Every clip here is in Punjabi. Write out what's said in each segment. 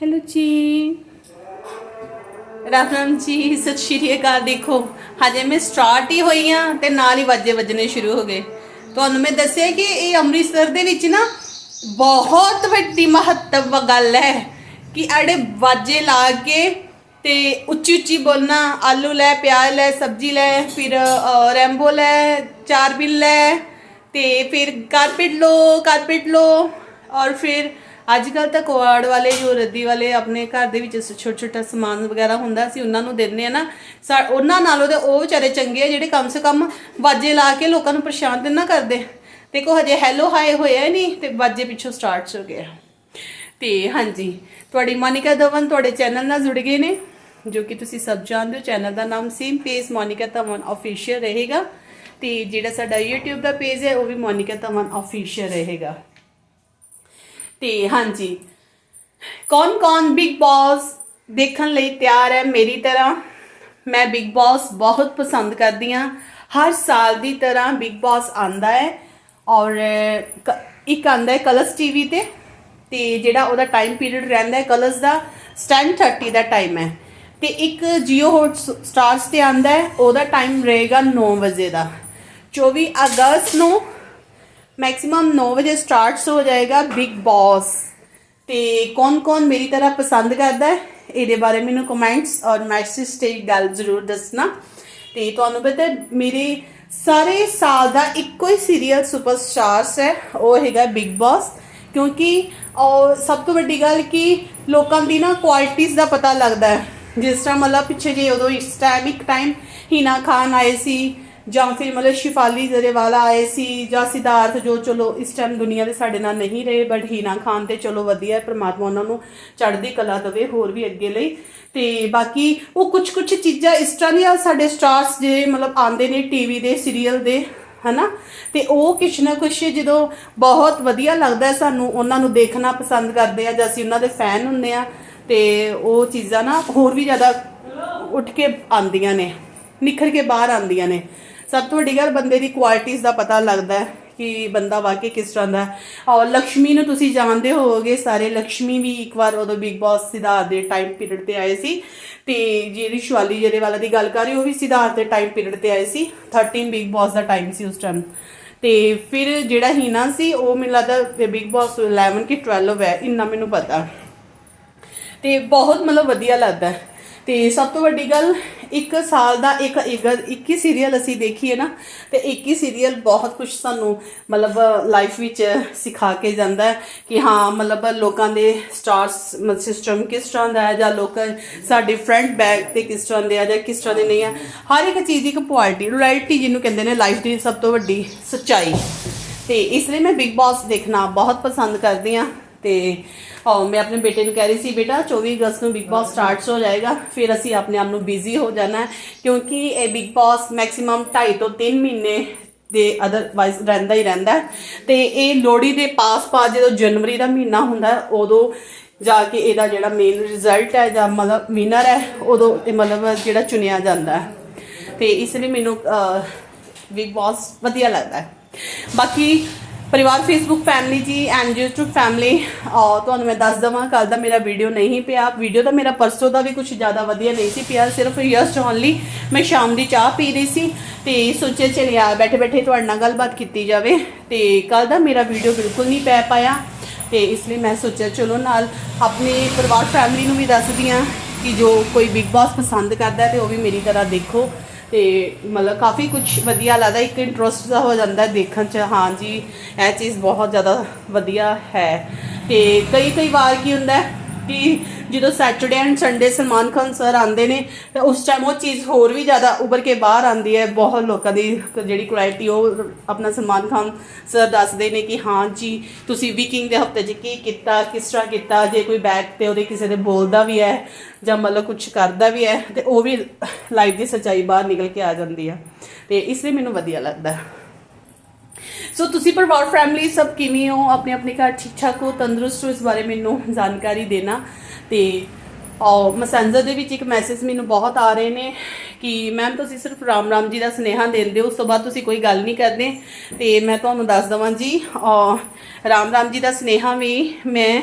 ਹੈਲੋ ਜੀ ਰਾਮ ਰਾਮ ਜੀ, ਸਤਿ ਸ਼੍ਰੀ ਅਕਾਲ। ਦੇਖੋ, ਹਜੇ ਮੈਂ ਸਟਾਰਟ ਹੀ ਹੋਈ ਆ ਤੇ ਨਾਲ ਹੀ ਵਾਜੇ ਵੱਜਣੇ ਸ਼ੁਰੂ ਹੋ ਗਏ। ਤੁਹਾਨੂੰ ਮੈਂ ਦੱਸਿਆ ਕਿ ਇਹ ਅੰਮ੍ਰਿਤਸਰ ਦੇ ਵਿੱਚ ਨਾ ਬਹੁਤ ਵੱਡੀ ਮਹੱਤਵ ਗੱਲ ਹੈ ਕਿ ਆੜੇ ਵਾਜੇ ਲਾ ਕੇ ਤੇ ਉੱਚੀ ਉੱਚੀ ਬੋਲਣਾ, ਆਲੂ ਲੈ, ਪਿਆਜ਼ ਲੈ, ਸਬਜ਼ੀ ਲੈ, ਫਿਰ ਰੈਂਬੋ ਲੈ, ਚਾਰ ਬਿੱਲ ਲੈ ਤੇ ਫਿਰ ਕਾਰਪੇਟ ਲੋ ਕਾਰਪੇਟ ਲੋ ਔਰ ਫਿਰ ਅੱਜ ਕੱਲ ਤਾਂ ਕੁਆੜ ਵਾਲੇ ਜੋ ਰੱਦੀ ਵਾਲੇ ਆਪਣੇ ਘਰ ਦੇ ਵਿੱਚ ਛੋਟਾ ਛੋਟਾ ਸਮਾਨ ਵਗੈਰਾ ਹੁੰਦਾ ਸੀ, ਉਹਨਾਂ ਨੂੰ ਦਿੰਦੇ ਆ ਨਾ। ਸਾ- ਉਹਨਾਂ ਨਾਲੋਂ ਤੇ ਉਹ ਵਿਚਾਰੇ ਚੰਗੇ ਆ, ਜਿਹੜੇ ਕਮ ਸੇ ਕਮ ਵਾਜੇ ਲਾ ਕੇ ਲੋਕਾਂ ਨੂੰ ਪਰੇਸ਼ਾਨ ਤੇ ਨਾ ਕਰਦੇ। ਦੇਖੋ ਹਜੇ ਹੈਲੋ ਹਾਏ ਹੋਇਆ ਨਹੀਂ ਤੇ ਵਾਜੇ ਪਿੱਛੋਂ ਸਟਾਰਟ ਹੋ ਗਿਆ। ਤੇ ਹਾਂਜੀ, ਤੁਹਾਡੀ ਮੋਨਿਕਾ ਧਵਨ ਤੁਹਾਡੇ ਚੈਨਲ ਨਾਲ ਜੁੜ ਗਏ ਨੇ, ਜੋ ਕਿ ਤੁਸੀਂ ਸਭ ਜਾਣਦੇ ਹੋ, ਚੈਨਲ ਦਾ ਨਾਮ same page Monika Dhawan official ਰਹੇਗਾ। ਤੇ ਜਿਹੜਾ ਸਾਡਾ YouTube ਦਾ ਪੇਜ ਹੈ, ਉਹ ਵੀ ਮੋਨਿਕਾ ਧਵਨ ਅਫੀਸ਼ੀਅਲ ਰਹੇਗਾ। ਤੇ ਹਾਂਜੀ। ਕੌਣ ਕੌਣ ਬਿਗ ਬਾਸ ਦੇਖਣ ਲਈ ਤਿਆਰ ਹੈ ਮੇਰੀ ਤਰ੍ਹਾਂ? ਮੈਂ ਬਿਗ ਬਾਸ ਬਹੁਤ ਪਸੰਦ ਕਰਦੀ ਹਾਂ। ਹਰ ਸਾਲ ਦੀ ਤਰ੍ਹਾਂ ਬਿਗ ਬਾਸ ਆਂਦਾ ਹੈ ਔਰ, ਕ- ਇੱਕ ਆਂਦਾ ਹੈ ਕਲਰਸ ਟੀਵੀ ਤੇ ਤੇ ਜਿਹੜਾ ਉਹਦਾ ਟਾਈਮ ਪੀਰੀਅਡ ਰਹਿੰਦਾ ਹੈ ਕਲਰਸ ਦਾ 10:30 ਦਾ ਟਾਈਮ ਹੈ। ਤੇ ਇੱਕ ਜੀਓ ਹੌਟ ਸਟਾਰਸ ਤੇ ਆਂਦਾ ਹੈ, ਉਹਦਾ ਟਾਈਮ ਰਹੇਗਾ 9 ਵਜੇ ਦਾ। 24 ਅਗਸਤ ਨੂੰ ਮੈਕਸਿਮਮ 9 ਵਜੇ ਸਟਾਰਟਸ ਹੋ ਜਾਏਗਾ ਬਿਗ ਬਾਸ ਤੇ ਕੌਣ-ਕੌਣ ਮੇਰੀ ਤਰ੍ਹਾਂ ਪਸੰਦ ਕਰਦਾ ਹੈ, ਇਹਦੇ ਬਾਰੇ ਮੈਨੂੰ ਕਮੈਂਟਸ ਔਰ ਮੈਸੇਜ ਤੇ ਗੱਲ ਜ਼ਰੂਰ ਦੱਸਣਾ। ਤੇ ਤੁਹਾਨੂੰ ਪਤਾ ਮੇਰੇ ਸਾਰੇ ਸਾਲ ਦਾ ਇੱਕੋ ਹੀ ਸੀਰੀਅਲ ਸੁਪਰਸਟਾਰਸ ਹੈ, ਉਹ ਹੈਗਾ ਬਿਗ ਬਾਸ ਕਿਉਂਕਿ ਔਰ ਸਭ ਤੋਂ ਵੱਡੀ ਗੱਲ ਕਿ ਲੋਕਾਂ ਦੀ ਨਾ ਕੁਆਲਿਟੀਆਂ ਦਾ ਪਤਾ ਲੱਗਦਾ ਹੈ। ਜਿਸ ਤਰ੍ਹਾਂ ਮਤਲਬ ਪਿੱਛੇ ਜੇ ਉਦੋਂ ਇਸ ਟਾਈਮ ਇੱਕ ਟਾਈਮ ਹੀਨਾ ਖਾਨ ਆਏ ਸੀ ਜਾਂ ਫਿਰ ਮਤਲਬ ਸ਼ਿਫਾਲੀ ਜ਼ਰੇਵਾਲਾ ਆਏ ਸੀ ਜਾਂ ਸਿਧਾਰਥ ਜੋ ਚਲੋ ਇਸ ਟਾਈਮ ਦੁਨੀਆ ਦੇ ਸਾਡੇ ਨਾਲ ਨਹੀਂ ਰਹੇ ਬਟ ਹੀਨਾ ਖਾਨ ਤੇ ਚਲੋ ਵਧੀਆ ਹੈ, ਪ੍ਰਮਾਤਮਾ ਉਹਨਾਂ ਨੂੰ ਚੜ੍ਹਦੀ ਕਲਾ ਦੇਵੇ, ਹੋਰ ਵੀ ਅੱਗੇ ਲਈ। ਤੇ ਬਾਕੀ ਉਹ ਕੁਝ ਕੁਝ ਚੀਜ਼ਾਂ ਇਸ ਤਰ੍ਹਾਂ ਦੀਆਂ ਸਾਡੇ ਸਟਾਰਸ ਜਿਹੜੇ ਮਤਲਬ ਆਉਂਦੇ ਨੇ ਟੀਵੀ ਦੇ ਸੀਰੀਅਲ ਦੇ, ਹਨਾ? ਤੇ ਉਹ ਕੁਛ ਨਾ ਕੁਛ ਜਦੋਂ ਬਹੁਤ ਵਧੀਆ ਲੱਗਦਾ ਸਾਨੂੰ, ਉਹਨਾਂ ਨੂੰ ਦੇਖਣਾ ਪਸੰਦ ਕਰਦੇ ਆ ਜਾਂ ਅਸੀਂ ਉਹਨਾਂ ਦੇ ਫੈਨ ਹੁੰਦੇ ਆ, ਤੇ ਉਹ ਚੀਜ਼ਾਂ ਨਾ ਹੋਰ ਵੀ ਜ਼ਿਆਦਾ ਉੱਠ ਕੇ ਆਉਂਦੀਆਂ ਨੇ, ਨਿਖਰ ਕੇ ਬਾਹਰ ਆਉਂਦੀਆਂ ਨੇ। ਸਭ ਤੋਂ ਵੱਡੀ ਗੱਲ ਬੰਦੇ ਦੀ ਕੁਆਲਿਟੀਜ਼ ਦਾ ਪਤਾ ਲੱਗਦਾ ਹੈ ਕਿ ਬੰਦਾ ਵਾਕਈ ਕਿਸ ਤਰ੍ਹਾਂ ਦਾ ਔਰ ਲక్ష్ਮੀ ਨੂੰ ਤੁਸੀਂ ਜਾਣਦੇ ਹੋਵੋਗੇ, ਸਾਰੇ ਲక్ష్ਮੀ ਵੀ ਇੱਕ ਵਾਰ ਉਦੋਂ ਬਿਗ ਬਾਸ ਸਿਧਾਰਥ ਦੇ ਟਾਈਮ ਪੀਰੀਅਡ ਤੇ ਆਏ ਸੀ। ਤੇ ਜਿਹੜੀ ਸ਼ਵਾਲੀ ਜਿਹੜੇ ਵਾਲਾ ਦੀ ਗੱਲ ਕਰ ਰਹੀ ਉਹ ਵੀ ਸਿਧਾਰਥ ਦੇ ਟਾਈਮ ਪੀਰੀਅਡ ਤੇ ਆਏ ਸੀ। 13 ਬਿਗ ਬਾਸ ਦਾ ਟਾਈਮ ਸੀ ਉਸ ਟਾਈਮ ਤੇ ਫਿਰ ਜਿਹੜਾ ਹੀਨਾ ਸੀ, ਉਹ ਮੈਨੂੰ ਲੱਗਦਾ ਬਿਗ ਬਾਸ 11 ਕਿ 12 ਹੈ, ਇੰਨਾ ਮੈਨੂੰ ਪਤਾ। ਤੇ ਬਹੁਤ ਮਤਲਬ ਵਧੀਆ ਲੱਗਦਾ ਤੇ ਸਭ ਤੋਂ ਵੱਡੀ ਗੱਲ, ਇੱਕ ਸਾਲ ਦਾ ਇੱਕ ਇੱਕ ਹੀ ਸੀਰੀਅਲ ਅਸੀਂ ਦੇਖੀਏ ਨਾ, ਤੇ ਇੱਕ ਹੀ ਸੀਰੀਅਲ ਬਹੁਤ ਕੁਝ ਸਾਨੂੰ ਮਤਲਬ ਲਾਈਫ ਵਿੱਚ ਸਿਖਾ ਕੇ ਜਾਂਦਾ ਹੈ ਕਿ ਹਾਂ, ਮਤਲਬ ਲੋਕਾਂ ਦੇ ਸਟਾਰਸ ਸਿਸਟਮ ਕਿਸ ਤਰ੍ਹਾਂ ਦਾ ਹੈ ਜਾਂ ਲੋਕ ਸਾਡੇ ਫਰੰਟ ਬੈਕ ਤੇ ਕਿਸ ਤਰ੍ਹਾਂ ਦੇ ਆ ਜਾਂ ਕਿਸ ਤਰ੍ਹਾਂ ਦੇ ਨਹੀਂ ਆ। ਹਰ ਇੱਕ ਚੀਜ਼ ਦੀ ਇੱਕ ਪੁਆਲਿਟੀ ਰਿਐਲਿਟੀ ਜਿਹਨੂੰ ਕਹਿੰਦੇ ਨੇ ਲਾਈਫ ਦੀ ਸਭ ਤੋਂ ਵੱਡੀ ਸੱਚਾਈ। ਤੇ ਇਸ ਲਈ ਮੈਂ ਬਿਗ ਬਾਸ ਦੇਖਣਾ ਬਹੁਤ ਪਸੰਦ ਕਰਦੀ ਆ ਤੇ ਹਾਂ ਮੈਂ ਆਪਣੇ ਬੇਟੇ ਨੂੰ ਕਹਿ ਰਹੀ ਸੀ ਬੇਟਾ 24 ਅਗਸਤ ਨੂੰ ਬਿਗ ਬਾਸ ਸਟਾਰਟਸ ਹੋ ਜਾਏਗਾ। ਫਿਰ ਅਸੀਂ ਆਪਣੇ ਆਪ ਨੂੰ ਬਿਜ਼ੀ ਹੋ ਜਾਣਾ ਕਿਉਂਕਿ ਇਹ ਬਿਗ ਬਾਸ ਮੈਕਸਿਮਮ 2.5 ਤੋਂ 3 ਮਹੀਨੇ ਦੇ ਅਦਰਵਾਈਜ਼ ਰਹਿੰਦਾ ਹੀ ਰਹਿੰਦਾ। ਤੇ ਇਹ ਲੋਹੜੀ ਦੇ ਪਾਸ ਪਾਸ ਜਦੋਂ ਜਨਵਰੀ ਦਾ ਮਹੀਨਾ ਹੁੰਦਾ ਉਦੋਂ ਜਾ ਕੇ ਇਹਦਾ ਜਿਹੜਾ ਮੇਨ ਰਿਜ਼ਲਟ ਹੈ ਜਾਂ ਮਤਲਬ ਵਿਨਰ ਹੈ ਉਦੋਂ ਇਹ ਮਤਲਬ ਜਿਹੜਾ ਚੁਣਿਆ ਜਾਂਦਾ ਹੈ। ਤੇ ਇਸ ਲਈ ਮੈਨੂੰ ਬਿਗ ਬਾਸ ਵਧੀਆ ਲੱਗਦਾ ਹੈ। ਬਾਕੀ ਪਰਿਵਾਰ Facebook family ji and YouTube family ਤੁਹਾਨੂੰ ਮੈਂ ਦੱਸ ਦਵਾਂ ਕੱਲ ਦਾ ਮੇਰਾ ਵੀਡੀਓ ਨਹੀਂ ਪਿਆ। ਵੀਡੀਓ ਤਾਂ ਮੇਰਾ ਪਰਸੋਂ ਦਾ ਵੀ ਕੁਝ ਜ਼ਿਆਦਾ ਵਧੀਆ ਨਹੀਂ ਸੀ ਪਿਆ, ਸਿਰਫ ਯਸਟ ਓਨਲੀ ਮੈਂ ਸ਼ਾਮ ਦੀ ਚਾਹ ਪੀ ਰਹੀ ਸੀ ਤੇ ਸੋਚਿਆ ਚਲ ਯਾਰ ਬੈਠੇ ਬੈਠੇ ਤੁਹਾਡੇ ਨਾਲ ਗੱਲਬਾਤ ਕੀਤੀ ਜਾਵੇ। ਤੇ ਕੱਲ ਦਾ ਮੇਰਾ ਵੀਡੀਓ ਬਿਲਕੁਲ ਨਹੀਂ ਪੈ ਪਾਇਆ ਤੇ ਇਸ ਲਈ ਮੈਂ ਸੋਚਿਆ ਚਲੋ ਨਾਲ ਆਪਣੇ ਪਰਿਵਾਰ ਫੈਮਿਲੀ ਨੂੰ ਵੀ ਦੱਸਦੀ ਹਾਂ ਕਿ ਜੋ ਕੋਈ ਬਿਗ ਬਾਸ ਪਸੰਦ ਕਰਦਾ ਹੈ ਤੇ ਉਹ ਵੀ ਮੇਰੀ ਤਰ੍ਹਾਂ ਦੇਖੋ। ਤੇ ਮਤਲਬ ਕਾਫੀ ਕੁਝ ਵਧੀਆ ਲੱਗਦਾ, ਇੱਕ ਇੰਟਰਸਟ ਦਾ ਹੋ ਜਾਂਦਾ ਦੇਖਣ ਚ ਹਾਂ ਜੀ ਇਹ ਚੀਜ਼ ਬਹੁਤ ਜ਼ਿਆਦਾ ਵਧੀਆ ਹੈ। ਤੇ ਕਈ ਕਈ ਵਾਰ ਕੀ ਹੁੰਦਾ ਕਿ ਜਦੋਂ Saturday and Sunday Salman Khan sir ਆਉਂਦੇ ਨੇ, ਤਾਂ ਉਸ ਟਾਈਮ ਉਹ ਚੀਜ਼ ਹੋਰ ਵੀ ਜ਼ਿਆਦਾ ਉੱਭਰ ਕੇ ਬਾਹਰ ਆਉਂਦੀ ਹੈ। ਬਹੁਤ ਲੋਕਾਂ ਦੀ ਜਿਹੜੀ ਕੁਆਲਿਟੀ ਉਹ ਆਪਣਾ ਸਲਮਾਨ ਖਾਨ ਸਰ ਦੱਸਦੇ ਨੇ ਕਿ ਹਾਂ ਜੀ, ਤੁਸੀਂ ਵੀਕਿੰਗ ਦੇ ਹਫ਼ਤੇ 'ਚ ਕੀ ਕੀਤਾ, ਕਿਸ ਤਰ੍ਹਾਂ ਕੀਤਾ? ਜੇ ਕੋਈ ਬੈਕ ਤੇ ਉਹਦੇ ਕਿਸੇ ਦੇ ਬੋਲਦਾ ਵੀ ਹੈ ਜਾਂ ਮਤਲਬ ਕੁਝ ਕਰਦਾ ਵੀ ਹੈ, ਤੇ ਉਹ ਵੀ ਲਾਈਫ ਦੀ ਸੱਚਾਈ ਬਾਹਰ ਨਿਕਲ ਕੇ ਆ ਜਾਂਦੀ ਆ। ਤੇ ਇਸ ਲਈ ਮੈਨੂੰ ਵਧੀਆ ਲੱਗਦਾ। ਸੋ ਤੁਸੀਂ ਪਰਿਵਾਰ ਫੈਮਿਲੀ ਸਭ ਕਿਵੇਂ ਹੋ? ਆਪਣੇ ਆਪਣੇ ਘਰ ਠੀਕ ਠਾਕ ਹੋ? ਤੰਦਰੁਸਤ ਹੋ? ਇਸ ਬਾਰੇ ਮੈਨੂੰ ਜਾਣਕਾਰੀ ਦੇਣਾ। ਤੇ ਔਰ ਮੈਸੇਂਜਰ ਦੇ ਵਿੱਚ ਇੱਕ ਮੈਸੇਜ ਮੈਨੂੰ ਬਹੁਤ ਆ ਰਹੇ ਨੇ ਕਿ ਮੈਮ ਤੁਸੀਂ ਸਿਰਫ ਰਾਮ ਰਾਮ ਜੀ ਦਾ ਸੁਨੇਹਾ ਦਿੰਦੇ ਹੋ। ਉਸ ਤੋਂ ਬਾਅਦ ਤੁਸੀਂ ਕੋਈ ਗੱਲ ਨਹੀਂ ਕਰਦੇ। ਤੇ ਮੈਂ ਤੁਹਾਨੂੰ ਦੱਸ ਦਵਾਂ ਜੀ ਔਰ ਰਾਮ ਰਾਮ ਜੀ ਦਾ ਸੁਨੇਹਾ ਵੀ ਮੈਂ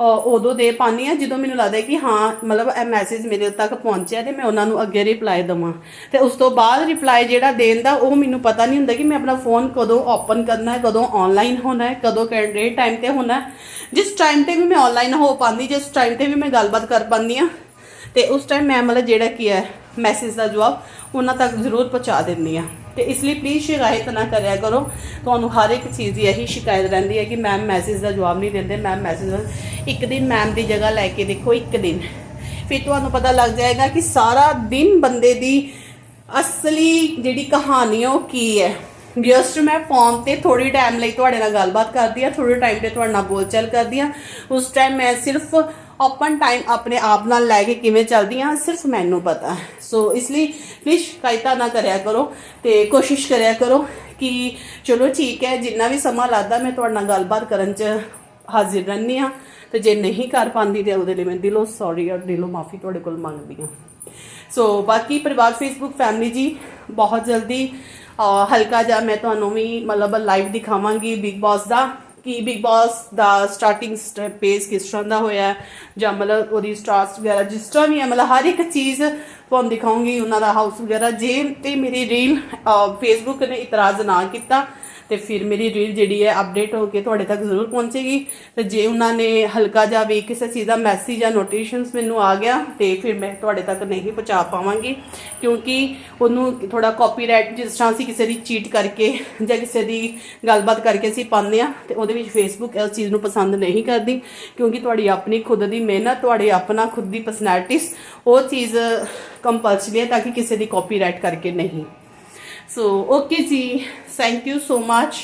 ਉਦੋਂ ਦੇ ਪਾਉਂਦੀ ਆ ਜਦੋਂ ਮੈਨੂੰ ਲੱਗਦਾ ਕਿ ਹਾਂ, ਮਤਲਬ ਇਹ ਮੈਸੇਜ ਮੇਰੇ ਤੱਕ ਪਹੁੰਚਿਆ ਤੇ ਮੈਂ ਉਹਨਾਂ ਨੂੰ ਅੱਗੇ ਰਿਪਲਾਈ ਦਵਾਂ। ਤੇ ਉਸ ਤੋਂ ਬਾਅਦ ਰਿਪਲਾਈ ਜਿਹੜਾ ਦੇਣ ਦਾ, ਉਹ ਮੈਨੂੰ ਪਤਾ ਨਹੀਂ ਹੁੰਦਾ ਕਿ ਮੈਂ ਆਪਣਾ ਫੋਨ ਕਦੋਂ ਓਪਨ ਕਰਨਾ ਹੈ, ਕਦੋਂ ਆਨਲਾਈਨ ਹੋਣਾ ਹੈ, ਕਦੋਂ ਕਿਹੜੇ ਟਾਈਮ ਤੇ ਹੋਣਾ ਜਿਸ ਟਾਈਮ ਤੇ ਵੀ ਮੈਂ ਆਨਲਾਈਨ ਹੋ ਪਾਉਂਦੀ, ਜਿਸ ਟਾਈਮ ਤੇ ਵੀ ਮੈਂ ਗੱਲਬਾਤ ਕਰ ਪਾਉਂਦੀ ਆ ਤੇ ਉਸ ਟਾਈਮ ਮੈਂ ਮਤਲਬ ਜਿਹੜਾ ਕੀ ਹੈ ਮੈਸੇਜ ਦਾ ਜਵਾਬ ਉਹਨਾਂ ਤੱਕ ਜ਼ਰੂਰ ਪਹੁੰਚਾ ਦਿੰਦੀ ਆ ਤੇ ਇਸ ਲਈ ਪਲੀਜ਼ ਸ਼ਿਕਾਇਤ ਨਾ ਕਰਿਆ ਕਰੋ। ਤੁਹਾਨੂੰ ਹਰ ਇੱਕ ਚੀਜ਼ ਦੀ ਇਹੀ ਸ਼ਿਕਾਇਤ ਰਹਿੰਦੀ ਹੈ ਕਿ ਮੈਮ ਮੈਸੇਜ ਦਾ ਜਵਾਬ ਨਹੀਂ ਦਿੰਦੇ। ਮੈਮ ਮੈਸੇਜ ਇੱਕ ਦਿਨ ਮੈਮ ਦੀ ਜਗ੍ਹਾ ਲੈ ਕੇ ਦੇਖੋ, ਇੱਕ ਦਿਨ। ਫਿਰ ਤੁਹਾਨੂੰ ਪਤਾ ਲੱਗ ਜਾਏਗਾ ਕਿ ਸਾਰਾ ਦਿਨ ਬੰਦੇ ਦੀ ਅਸਲੀ ਜਿਹੜੀ ਕਹਾਣੀ ਹੈ ਉਹ ਕੀ ਹੈ। ਜਸਟ ਮੈਂ ਫੋਨ ਤੇ ਥੋੜੀ ਟਾਈਮ ਲਈ ਤੁਹਾਡੇ ਨਾਲ ਗੱਲਬਾਤ ਕਰਦੀ ਆ ਥੋੜੇ ਟਾਈਮ ਤੇ ਤੁਹਾਡੇ ਨਾਲ ਬੋਲਚਾਲ ਕਰਦੀ ਆ ਉਸ ਟਾਈਮ ਮੈਂ ਸਿਰਫ ਓਪਨ ਟਾਈਮ ਆਪਣੇ ਆਪ ਨਾਲ ਲੈ ਕੇ ਕਿਵੇਂ ਚੱਲਦੀ ਆ ਸਿਰਫ ਮੈਨੂੰ ਪਤਾ ਸੋ ਇਸ ਲਈ ਪਲੀਜ਼ ਸ਼ਿਕਾਇਤਾਂ ਨਾ ਕਰਿਆ ਕਰੋ ਤੇ ਕੋਸ਼ਿਸ਼ ਕਰਿਆ ਕਰੋ ਕਿ ਚਲੋ ਠੀਕ ਹੈ ਜਿੰਨਾ ਵੀ ਸਮਾਂ ਲੱਗਦਾ ਮੈਂ ਤੁਹਾਡੇ ਨਾਲ ਗੱਲਬਾਤ ਕਰਨ 'ਚ ਹਾਜ਼ਰ ਰਹਿੰਦੀ ਆ ਤੇ ਜੇ ਨਹੀਂ ਕਰ ਪਾਉਂਦੀ ਤੇ ਉਹਦੇ ਲਈ ਮੈਂ ਦਿਲੋਂ ਸੌਰੀ ਔਰ ਦਿਲੋਂ ਮਾਫੀ ਤੁਹਾਡੇ ਕੋਲ ਮੰਗਦੀ ਆ ਸੋ ਬਾਕੀ ਪਰਿਵਾਰ ਫੇਸਬੁੱਕ ਫੈਮਿਲੀ ਜੀ ਬਹੁਤ ਜਲਦੀ ਹਲਕਾ ਜਿਹਾ ਮੈਂ ਤੁਹਾਨੂੰ ਵੀ ਮਤਲਬ ਲਾਈਵ ਦਿਖਾਵਾਂਗੀ ਬਿਗ ਬਾਸ ਦਾ ਕਿ ਬਿਗ ਬਾਸ ਦਾ ਸਟਾਰਟਿੰਗ ਪੇਜ ਕਿਸ ਤਰ੍ਹਾਂ ਦਾ ਹੋਇਆ ਜਾਂ ਮਤਲਬ ਉਹਦੀ ਸਟਾਰਸ ਵਗੈਰਾ ਜਿਸ ਤਰ੍ਹਾਂ ਵੀ ਹੈ, ਮਤਲਬ ਹਰ ਇੱਕ ਚੀਜ਼ ਤੁਹਾਨੂੰ ਦਿਖਾਉਂਗੀ, ਉਹਨਾਂ ਦਾ ਹਾਊਸ ਵਗੈਰਾ, ਜੇ ਤੇ ਮੇਰੀ ਰੀਲ ਫੇਸਬੁੱਕ ਨੇ ਇਤਰਾਜ਼ ਨਾ ਕੀਤਾ ਤੇ ਫਿਰ ਮੇਰੀ ਰੀਲ ਜਿਹੜੀ ਹੈ ਅਪਡੇਟ ਹੋ ਕੇ ਤੁਹਾਡੇ ਤੱਕ ਜ਼ਰੂਰ ਪਹੁੰਚੇਗੀ। ਤੇ ਜੇ ਉਹਨਾਂ ਨੇ ਹਲਕਾ ਜਿਹਾ ਵੀ ਕਿਸੇ ਚੀਜ਼ ਦਾ ਮੈਸੇਜ ਜਾਂ ਨੋਟੀਫਿਕੇਸ਼ਨਸ ਮੈਨੂੰ ਆ ਗਿਆ, ਤੇ ਫਿਰ ਮੈਂ ਤੁਹਾਡੇ ਤੱਕ ਨਹੀਂ ਪਹੁੰਚਾ ਪਾਵਾਂਗੀ। ਕਿਉਂਕਿ ਉਹਨੂੰ ਥੋੜਾ ਕਾਪੀਰਾਈਟ ਜਿਸ ਤਰ੍ਹਾਂ ਅਸੀਂ ਕਿਸੇ ਦੀ ਚੀਟ ਕਰਕੇ ਜਾਂ ਕਿਸੇ ਦੀ ਗੱਲਬਾਤ ਕਰਕੇ ਅਸੀਂ ਪਾਉਂਦੇ ਆ ਤੇ ਉਹਦੇ ਵਿੱਚ ਫੇਸਬੁੱਕ ਇਸ ਚੀਜ਼ ਨੂੰ ਪਸੰਦ ਨਹੀਂ ਕਰਦੀ। ਕਿਉਂਕਿ ਤੁਹਾਡੀ ਆਪਣੀ ਖੁਦ ਦੀ ਮਿਹਨਤ, ਤੁਹਾਡੀ ਆਪਣਾ ਖੁਦ ਦੀ ਪਰਸਨੈਲਿਟੀਜ਼ ਉਹ ਚੀਜ਼ ਕੰਪਲਸਰੀ ਹੈ ਤਾਂ ਕਿ ਕਿਸੇ ਦੀ ਕਾਪੀਰਾਈਟ ਕਰਕੇ ਨਹੀਂ। So okay ji thank you so much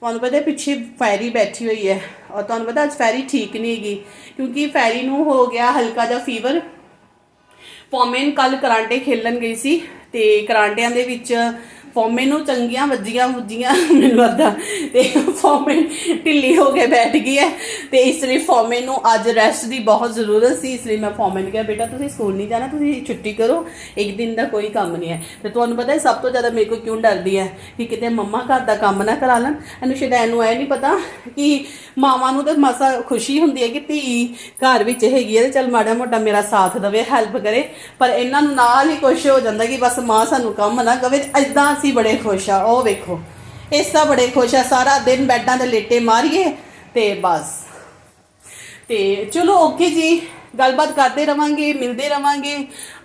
ਤੁਹਾਨੂੰ ਪਤਾ ਪਿੱਛੇ ਫੈਰੀ ਬੈਠੀ ਹੋਈ ਹੈ ਔਰ ਤੁਹਾਨੂੰ ਪਤਾ ਅੱਜ ਫੈਰੀ ਠੀਕ ਨਹੀਂ ਹੈਗੀ ਕਿਉਂਕਿ ਫੈਰੀ ਨੂੰ ਹੋ ਗਿਆ ਹਲਕਾ ਜਿਹਾ ਫੀਵਰ ਫੋਮੇਨ ਕੱਲ ਕਰਾਂਟੇ ਖੇਲਣ ਗਈ ਸੀ ਤੇ ਕਰਾਂਟਿਆਂ ਦੇ ਵਿੱਚ ਫੋਮੇਨ ਨੂੰ ਚੰਗੀਆਂ ਵੱਜੀਆਂ ਵੱਜੀਆਂ ਮੈਨੂੰ ਲੱਗਦਾ। ਤੇ ਫੋਮੇਨ ਢਿੱਲੀ ਹੋ ਕੇ ਬੈਠ ਗਈ ਹੈ। ਤੇ ਇਸ ਲਈ ਫੋਮੇਨ ਨੂੰ ਅੱਜ ਰੈਸਟ ਦੀ ਬਹੁਤ ਜ਼ਰੂਰਤ ਸੀ, ਇਸ ਲਈ ਮੈਂ ਫੋਮੇ ਨੂੰ ਕਿਹਾ, ਬੇਟਾ, ਤੁਸੀਂ ਸਕੂਲ ਨਹੀਂ ਜਾਣਾ, ਤੁਸੀਂ ਛੁੱਟੀ ਕਰੋ, ਇੱਕ ਦਿਨ ਦਾ ਕੋਈ ਕੰਮ ਨਹੀਂ ਹੈ। ਤੇ ਤੁਹਾਨੂੰ ਪਤਾ ਹੈ, ਸਭ ਤੋਂ ਜ਼ਿਆਦਾ ਮੇਰੇ ਕੋਲ ਕਿਉਂ ਡਰਦੀ ਹੈ ਕਿ ਕਿਤੇ ਮੰਮਾ ਘਰ ਦਾ ਕੰਮ ਨਾ ਕਰਾ ਲੈਣ? ਇਹਨੂੰ ਸ਼ੈਤਾਨ ਨੂੰ ਇਹ ਨਹੀਂ ਪਤਾ ਕਿ ਮਾਵਾਂ ਨੂੰ ਤਾਂ ਮਸਾ ਖੁਸ਼ੀ ਹੁੰਦੀ ਹੈ ਕਿ ਧੀ ਘਰ ਵਿੱਚ ਹੈਗੀ ਹੈ ਤੇ ਚਲ ਮਾੜਾ ਮੋਟਾ ਮੇਰਾ ਸਾਥ ਦੇਵੇ ਹੈਲਪ ਕਰੇ। ਪਰ ਇਹਨਾਂ ਨੂੰ ਨਾਲ ਹੀ ਕੁਛ ਹੋ ਜਾਂਦਾ ਕਿ ਬਸ ਮਾਂ ਸਾਨੂੰ ਕੰਮ ਨਾ ਕਵੇ ਐਦਾਂ ਅਸੀਂ ਬੜੇ ਖੁਸ਼ ਆ ਉਹ ਵੇਖੋ, ਇਸ ਤਾਂ ਬੜੇ ਖੁਸ਼ ਆ, ਸਾਰਾ ਦਿਨ ਬੈੱਡਾਂ ਤੇ ਲੇਟੇ ਮਾਰੀਏ ਤੇ ਬਸ। ਤੇ ਚਲੋ ਓਕੇ ਜੀ, ਗੱਲਬਾਤ ਕਰਦੇ ਰਵਾਂਗੇ, ਮਿਲਦੇ ਰਵਾਂਗੇ।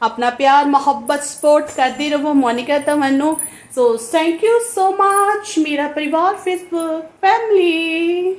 ਆਪਣਾ ਪਿਆਰ, ਮੁਹੱਬਤ ਸਪੋਰਟ ਕਰਦੇ ਰਹੋ, Monika ਤਮੰਨੂ so thank you so much ਮੇਰਾ ਪਰਿਵਾਰ ਫੇਸਬੁੱਕ ਫੈਮਿਲੀ